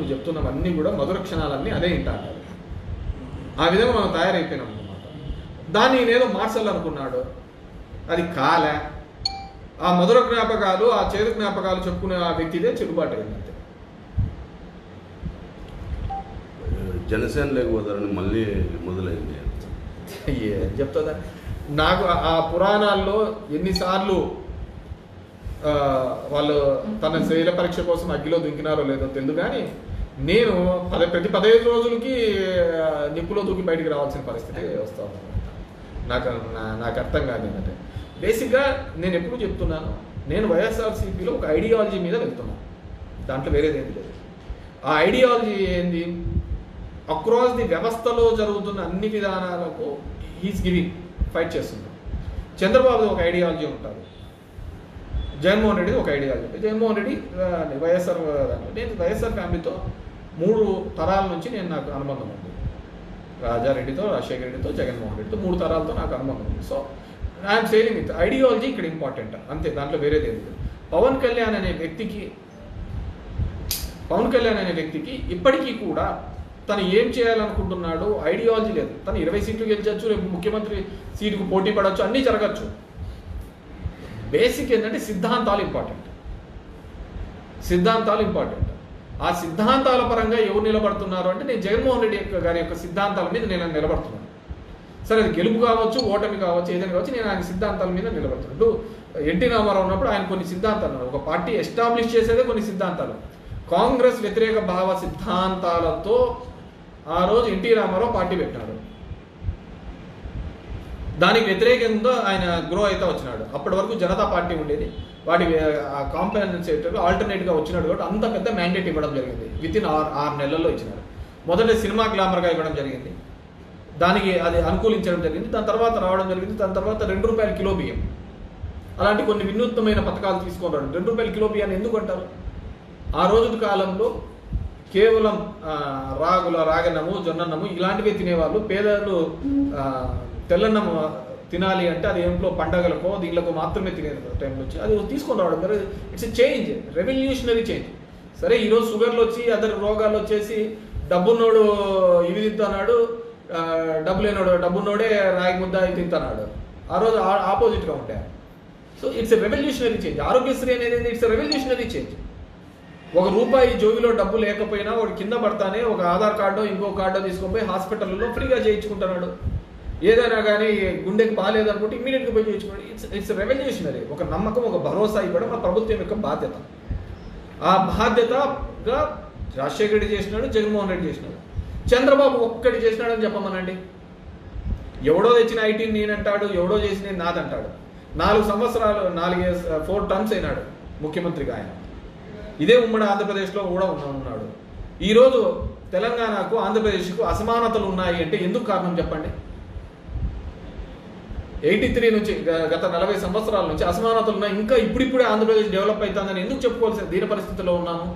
నువ్వు చెప్తున్నవన్నీ కూడా మధుర క్షణాలన్నీ అదే ఇంట అంటారు ఆ విధంగా మనం తయారైపోయినాం అనమాట దాన్ని నేనేదో మార్చాలనుకున్నాడు అది కాలే. ఆ మధుర జ్ఞాపకాలు ఆ చేదు జ్ఞాపకాలు చెప్పుకునే ఆ వ్యక్తిదే చెల్లుబాటు అయింది అంతే. జనసేన లేకపోతారని మళ్ళీ మొదలైంది. ఏం చెప్తుందా? నాకు ఆ- పురాణాల్లో ఎన్నిసార్లు వాళ్ళు తన శైల పరీక్ష కోసం అగ్గిలో దుంకినారో లేదో తెలియదు కానీ నేను పద ప్రతి పదహైదు రోజులకి నిప్పులో దూకి బయటికి రావాల్సిన పరిస్థితి వస్తాను నాకు నా- నాకు అర్థం కాదు ఏంటంటే. బేసిక్గా నేను ఎప్పుడు చెప్తున్నాను నేను వైఎస్ఆర్సీపీలో ఒక ఐడియాలజీ మీద వెళ్తున్నాను. దాంట్లో వేరేది ఏంటి లేదు. ఆ ఐడియాలజీ ఏంది? అక్రాస్ ది వ్యవస్థలో జరుగుతున్న అన్ని విధానాలకు హీస్ గివింగ్ ఫైట్ చేస్తున్నాడు. చంద్రబాబు ఒక ఐడియాలజీ ఉంటుంది. జగన్మోహన్ రెడ్డి ఒక ఐడియాలజీ ఉంటుంది. జగన్మోహన్ రెడ్డి వైఎస్ఆర్ నేను వైఎస్ఆర్ ఫ్యామిలీతో మూడు తరాల నుంచి నేను నాకు అనుబంధం ఉంది. రాజారెడ్డితో రాజశేఖర రెడ్డితో జగన్మోహన్ రెడ్డితో మూడు తరాలతో నాకు అనుబంధం ఉంది. So I'm saving with ideology ఇక్కడ ఇంపార్టెంట్ అంతే దాంట్లో వేరేది లేదు. పవన్ కళ్యాణ్ అనే వ్యక్తికి పవన్ కళ్యాణ్ అనే వ్యక్తికి ఇప్పటికీ కూడా తను ఏం చేయాలనుకుంటున్నాడు ఐడియాలజీ లేదు. తను ఇరవై సీట్లు గెలిచవచ్చు రేపు ముఖ్యమంత్రి సీటుకు పోటీ పడవచ్చు అన్నీ జరగచ్చు. బేసిక్ ఏంటంటే సిద్ధాంతాలు ఇంపార్టెంట్ సిద్ధాంతాలు ఇంపార్టెంట్ ఆ సిద్ధాంతాల పరంగా ఎవరు నిలబడుతున్నారు అంటే నేను జగన్మోహన్ రెడ్డి యొక్క గారి యొక్క సిద్ధాంతాల మీద నేను నిలబడుతున్నాను. సరే అది గెలుపు కావచ్చు ఓటమి కావచ్చు ఏదైనా కావచ్చు నేను ఆయన సిద్ధాంతాల మీద నిలబడుతున్నాను. ఇప్పుడు ఎన్టీ రామారావు ఉన్నప్పుడు ఆయన కొన్ని సిద్ధాంతాలు ఒక పార్టీ ఎస్టాబ్లిష్ చేసేదే కొన్ని సిద్ధాంతాలు. కాంగ్రెస్ వ్యతిరేక భావ సిద్ధాంతాలతో ఆ రోజు ఎన్టీ రామారావు పార్టీ పెట్టాడు. దానికి వ్యతిరేకంగా ఆయన గ్రో అయితే వచ్చినాడు. అప్పటి వరకు జనతా పార్టీ ఉండేది. వాటి కాంపెన్సేటర్ ఆల్టర్నేట్గా వచ్చినాడు కాబట్టి అంత పెద్ద మ్యాండేట్ ఇవ్వడం జరిగింది. విత్ ఇన్ ఆరు ఆరు నెలల్లో ఇచ్చినారు మొదట సినిమా గ్లామర్గా ఇవ్వడం జరిగింది. దానికి అది అనుకూలించడం జరిగింది. దాని తర్వాత రావడం జరిగింది. దాని తర్వాత రెండు రూపాయల కిలో బియ్యం. అలాంటి కొన్ని వినూత్నమైన పథకాలు తీసుకొని రావడం. రెండు రూపాయల కిలో బియ్యాన్ని ఎందుకు అంటారు? ఆ రోజు కాలంలో కేవలం రాగుల రాగన్నము జొన్నన్నము ఇలాంటివే తినేవాళ్ళు. పేదలు తెల్లన్నము తినాలి అంటే అది ఏంట్లో పండగలకో దీనిలకు మాత్రమే తినేది టైంలో వచ్చి. అది తీసుకొని రావడం ఇట్స్ చేంజ్ రెవల్యూషనరీ చేంజ్ సరే ఈరోజు షుగర్లు వచ్చి అదర్ రోగాలు వచ్చేసి డబ్బున్నోడు ఇవి తింటున్నాడు డబ్బు లేనోడు డబ్బున్నోడే రాగి ముద్ద ఇది తింటున్నాడు. ఆ రోజు ఆపోజిట్గా ఉంటాయి. So it's a revolutionary change Aarogyasri అనేది ఇట్స్ ఎ రెవల్యూషనరీ చేంజ్ ఒక రూపాయి జోబిలో డబ్బు లేకపోయినా వాడు కింద పడతానే ఒక ఆధార్ కార్డో ఇంకో కార్డో తీసుకొని పోయి హాస్పిటల్లో ఫ్రీగా చేయించుకుంటున్నాడు. ఏదైనా కానీ గుండెకి బాగాలేదనుకుంటే ఇమీడియట్గా పోయి చేయించుకోండి. ఇట్స్ ఇట్స్ రెవల్యూషనరీ ఒక నమ్మకం ఒక భరోసా ఇవ్వడం ఆ ప్రభుత్వం యొక్క బాధ్యత. ఆ బాధ్యతగా రాజశేఖర రెడ్డి చేసినాడు జగన్మోహన్ రెడ్డి చేసినాడు. చంద్రబాబు ఒక్కటి చేసినాడని చెప్పమనండి. ఎవడో తెచ్చిన ఐటీ నేనంటాడు ఎవడో చేసిన నాదంటాడు. నాలుగు సంవత్సరాలు నాలుగు ఫోర్ టర్మ్స్ uh, అయినాడు ముఖ్యమంత్రిగా ఆయన. ఇదే ఉమ్మడి ఆంధ్రప్రదేశ్లో కూడా ఉన్న- ఉన్నాడు. ఈరోజు తెలంగాణకు ఆంధ్రప్రదేశ్కు అసమానతలు ఉన్నాయి అంటే ఎందుకు కారణం చెప్పండి? ఎయిటీ త్రీ నుంచి గత నలభై సంవత్సరాల నుంచి అసమానతలు ఉన్నాయి ఇంకా ఇప్పుడిప్పుడే ఆంధ్రప్రదేశ్ డెవలప్ అవుతుందని ఎందుకు చెప్పుకోవాల్సిన దీని పరిస్థితిలో ఉన్నాము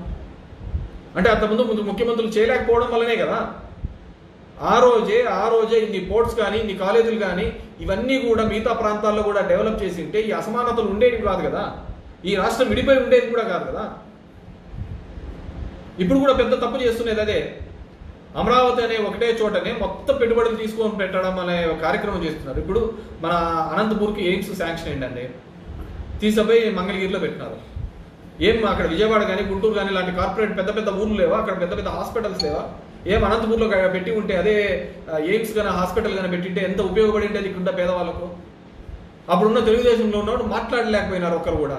అంటే అంతకుముందు ముందు ముఖ్యమంత్రులు చేయలేకపోవడం వల్లనే కదా. ఆ రోజే ఆ రోజే ఇన్ని పోర్ట్స్ కానీ ఇన్ని కాలేజీలు కానీ ఇవన్నీ కూడా మిగతా ప్రాంతాల్లో కూడా డెవలప్ చేసి ఉంటే ఈ అసమానతలు ఉండేవి కాదు కదా. ఈ రాష్ట్రం విడిపోయి ఉండేది కూడా కాదు కదా. ఇప్పుడు కూడా పెద్ద తప్పు చేస్తున్నది అదే. అమరావతి అనే ఒకటే చోటనే మొత్తం పెట్టుబడులు తీసుకొని పెట్టడం అనే కార్యక్రమం చేస్తున్నారు. ఇప్పుడు మన అనంతపూర్కి ఎయిమ్స్ శాంక్షన్ అయిందండి. తీసుకుపోయి మంగళగిరిలో పెట్టినారు. ఏం అక్కడ విజయవాడ కానీ గుంటూరు కానీ ఇలాంటి కార్పొరేట్ పెద్ద పెద్ద ఊర్లు లేవా? అక్కడ పెద్ద పెద్ద హాస్పిటల్స్ లేవా? ఏం అనంతపూర్లో పెట్టి ఉంటే అదే ఎయిమ్స్ కానీ హాస్పిటల్ కానీ పెట్టింటే ఎంత ఉపయోగపడి ఉండేది ఇక్కడ పేదవాళ్ళకు? అప్పుడున్న తెలుగుదేశంలో ఉన్నవాడు మాట్లాడలేకపోయినారు ఒక్కరు కూడా.